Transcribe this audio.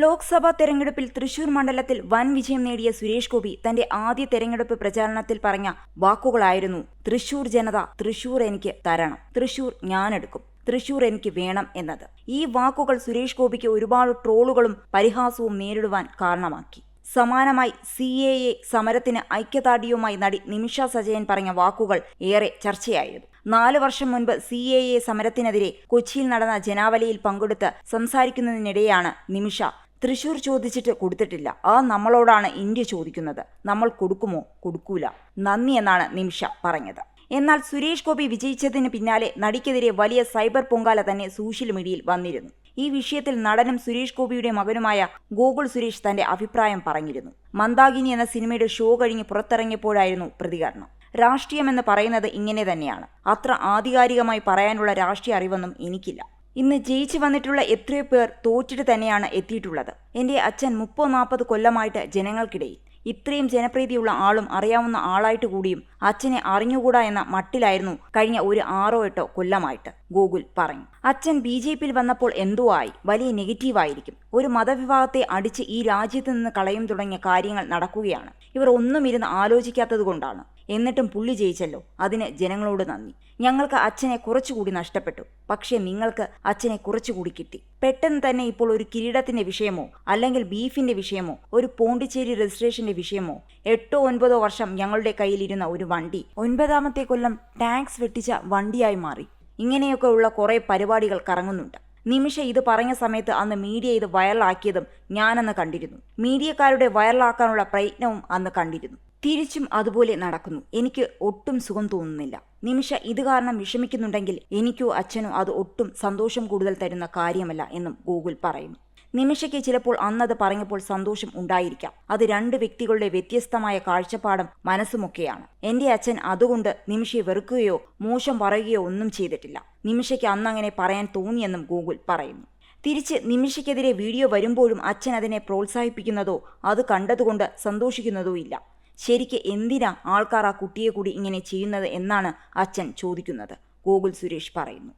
ലോക്സഭാ തെരഞ്ഞെടുപ്പിൽ തൃശൂർ മണ്ഡലത്തിൽ വൻ വിജയം നേടിയ സുരേഷ് ഗോപി തന്റെ ആദ്യ തെരഞ്ഞെടുപ്പ് പ്രചാരണത്തിൽ പറഞ്ഞ വാക്കുകളായിരുന്നു തൃശൂർ ജനത തൃശൂർ എനിക്ക് തരണം തൃശൂർ ഞാനെടുക്കും തൃശൂർ എനിക്ക് വേണം എന്നത്. ഈ വാക്കുകൾ സുരേഷ് ഗോപിക്ക് ഒരുപാട് ട്രോളുകളും പരിഹാസവും നേരിടുവാൻ കാരണമാക്കി. സമാനമായി സി എ എ സമരത്തിന് ഐക്യദാർഢ്യവുമായി നടി നിമിഷ സജയൻ പറഞ്ഞ വാക്കുകൾ ഏറെ ചർച്ചയായിരുന്നു. നാല് വർഷം മുൻപ് സി എ എ സമരത്തിനെതിരെ കൊച്ചിയിൽ നടന്ന ജനാവലിയിൽ പങ്കെടുത്ത് സംസാരിക്കുന്നതിനിടെയാണ് നിമിഷ തൃശൂർ ചോദിച്ചിട്ട് കൊടുത്തിട്ടില്ല. ആ നമ്മളോടാണ് ഇന്ത്യ ചോദിക്കുന്നത്. നമ്മൾ കൊടുക്കുമോ? കൊടുക്കൂല. നന്ദി എന്നാണ് നിമിഷ പറഞ്ഞത്. എന്നാൽ സുരേഷ് ഗോപി വിജയിച്ചതിന് പിന്നാലെ നടിക്കെതിരെ വലിയ സൈബർ പൊങ്കാല തന്നെ സോഷ്യൽ മീഡിയയിൽ വന്നിരുന്നു. ഈ വിഷയത്തിൽ നടനും സുരേഷ് ഗോപിയുടെ മകനുമായ ഗോകുൽ സുരേഷ് തന്റെ അഭിപ്രായം പറഞ്ഞിരുന്നു. മന്ദാകിനി എന്ന സിനിമയുടെ ഷോ കഴിഞ്ഞ് പുറത്തിറങ്ങിയപ്പോഴായിരുന്നു പ്രതികരണം. രാഷ്ട്രീയമെന്ന് പറയുന്നത് ഇങ്ങനെ തന്നെയാണ്. അത്ര ആധികാരികമായി പറയാനുള്ള രാഷ്ട്രീയ അറിവൊന്നും എനിക്കില്ല. ഇന്ന് ജയിച്ചു വന്നിട്ടുള്ള എത്രയോ പേർ തോറ്റിട്ട് തന്നെയാണ് എത്തിയിട്ടുള്ളത്. എന്റെ അച്ഛൻ മുപ്പോ നാൽപ്പത് കൊല്ലമായിട്ട് ജനങ്ങൾക്കിടയിൽ. ഇത്രയും ജനപ്രീതിയുള്ള ആളും അറിയാവുന്ന ആളായിട്ട് കൂടിയും അച്ഛനെ അറിഞ്ഞുകൂടാ എന്ന മട്ടിലായിരുന്നു കഴിഞ്ഞ ഒരു ആറോ എട്ടോ കൊല്ലമായിട്ട് ഗോകുൽ പറഞ്ഞു. അച്ഛൻ ബി ജെ പിയിൽ വന്നപ്പോൾ എന്തോ ആയി. വലിയ നെഗറ്റീവായിരിക്കും. ഒരു മതവിഭാഗത്തെ അടിച്ച് ഈ രാജ്യത്ത് നിന്ന് കളയും തുടങ്ങിയ കാര്യങ്ങൾ നടക്കുകയാണ്. ഇവർ ഒന്നും ഇരുന്ന് ആലോചിക്കാത്തത് കൊണ്ടാണ്. എന്നിട്ടും പുള്ളി ജയിച്ചല്ലോ. അതിന് ജനങ്ങളോട് നന്ദി. ഞങ്ങൾക്ക് അച്ഛനെ കുറച്ചുകൂടി നഷ്ടപ്പെട്ടു. പക്ഷേ നിങ്ങൾക്ക് അച്ഛനെ കുറച്ചുകൂടി കിട്ടി. പെട്ടെന്ന് തന്നെ ഇപ്പോൾ ഒരു കിരീടത്തിന്റെ വിഷയമോ അല്ലെങ്കിൽ ബീഫിന്റെ വിഷയമോ ഒരു പോണ്ടിച്ചേരി രജിസ്ട്രേഷന്റെ വിഷയമോ എട്ടോ ഒൻപതോ വർഷം ഞങ്ങളുടെ കയ്യിലിരുന്ന ഒരു വണ്ടി ഒൻപതാമത്തെ കൊല്ലം ടാക്സ് വെട്ടിച്ച വണ്ടിയായി മാറി. ഇങ്ങനെയൊക്കെ ഉള്ള കുറേ പരിപാടികൾ കറങ്ങുന്നുണ്ട്. നിമിഷ ഇത് പറഞ്ഞ സമയത്ത് അന്ന് മീഡിയ ഇത് വൈറലാക്കിയതും ഞാനന്ന് കണ്ടിരുന്നു. മീഡിയക്കാരുടെ വൈറലാക്കാനുള്ള പ്രയത്നവും അന്ന് കണ്ടിരുന്നു. തിരിച്ചും അതുപോലെ നടക്കുന്നു. എനിക്ക് ഒട്ടും സുഖം തോന്നുന്നില്ല. നിമിഷ ഇത് കാരണം വിഷമിക്കുന്നുണ്ടെങ്കിൽ എനിക്കോ അച്ഛനോ അത് ഒട്ടും സന്തോഷം കൂടുതൽ തരുന്ന കാര്യമല്ല എന്നും ഗൂഗിൾ പറയുന്നു. നിമിഷയ്ക്ക് ചിലപ്പോൾ അന്നത് പറഞ്ഞപ്പോൾ സന്തോഷം ഉണ്ടായിരിക്കാം. അത് രണ്ട് വ്യക്തികളുടെ വ്യത്യസ്തമായ കാഴ്ചപ്പാടും മനസ്സുമൊക്കെയാണ്. എന്റെ അച്ഛൻ അതുകൊണ്ട് നിമിഷയെ വെറുക്കുകയോ മോശം പറയുകയോ ഒന്നും ചെയ്തിട്ടില്ല. നിമിഷയ്ക്ക് അന്നങ്ങനെ പറയാൻ തോന്നിയെന്നും ഗൂഗിൾ പറയുന്നു. തിരിച്ച് നിമിഷയ്ക്കെതിരെ വീഡിയോ വരുമ്പോഴും അച്ഛൻ അതിനെ പ്രോത്സാഹിപ്പിക്കുന്നതോ അത് കണ്ടതുകൊണ്ട് സന്തോഷിക്കുന്നതോ ഇല്ല. ശരിക്ക് എന്തിനാ ആൾക്കാർ ആ കുട്ടിയെ കൂടി ഇങ്ങനെ ചെയ്യുന്നത് എന്നാണ് അച്ഛൻ ചോദിക്കുന്നത്. ഗോകുൽ സുരേഷ് പറയുന്നു.